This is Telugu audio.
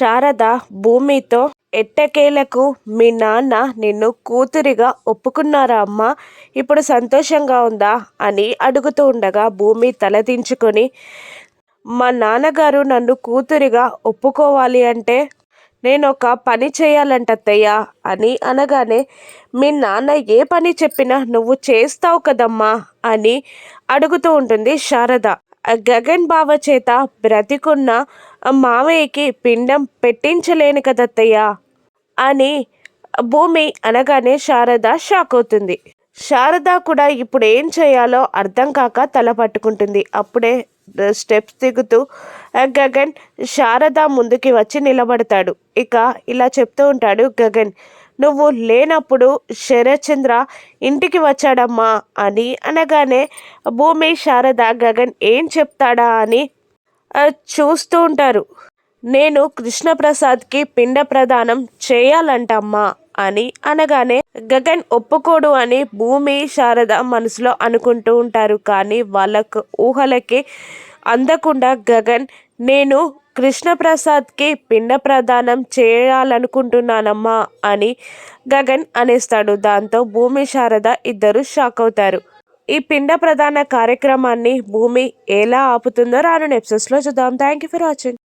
శారద భూమితో ఎట్టకేలకు మీ నాన్న నిన్ను కూతురిగా ఒప్పుకున్నారా అమ్మా? ఇప్పుడు సంతోషంగా ఉందా? అని అడుగుతూ ఉండగా భూమి తలదించుకొని మా నాన్నగారు నన్ను కూతురిగా ఒప్పుకోవాలి అంటే నేను ఒక పని చేయాలంట అని అనగానే మీ నాన్న ఏ పని చెప్పినా నువ్వు చేస్తావు కదమ్మా అని అడుగుతూ ఉంటుంది శారద. గగన్ బావ చేత బ్రతికున్న మామయ్యకి పిండం పెట్టించలేను కదత్తయ్య అని భూమి అనగానే శారద షాక్ అవుతుంది. శారద కూడా ఇప్పుడు ఏం చేయాలో అర్థం కాక తల పట్టుకుంటుంది. అప్పుడే స్టెప్స్ దిగుతూ గగన్ శారద ముందుకి వచ్చి నిలబడతాడు. ఇక ఇలా చెప్తూ ఉంటాడు గగన్. నువ్వు లేనప్పుడు శరచంద్ర ఇంటికి వచ్చాడమ్మా అని అనగానే భూమి శారద గగన్ ఏం చెప్తాడా అని చూస్తూ ఉంటారు. నేను కృష్ణప్రసాద్కి పిండ ప్రదానం చేయాలంటమ్మా అని అనగానే గగన్ ఒప్పుకోడు అని భూమి శారద మనసులో అనుకుంటూ ఉంటారు. కానీ వాళ్ళకు ఊహలకి అందకుండా గగన్ నేను కృష్ణప్రసాద్కి పిండ ప్రదానం చేయాలనుకుంటున్నానమ్మా అని గగన్ అనేస్తాడు. దాంతో భూమి శారద ఇద్దరు షాక్ అవుతారు. ఈ పిండ ప్రదాన కార్యక్రమాన్ని భూమి ఎలా ఆపుతుందో రాను ఎపిసోడ్స్లో చూద్దాం. Thank you for watching.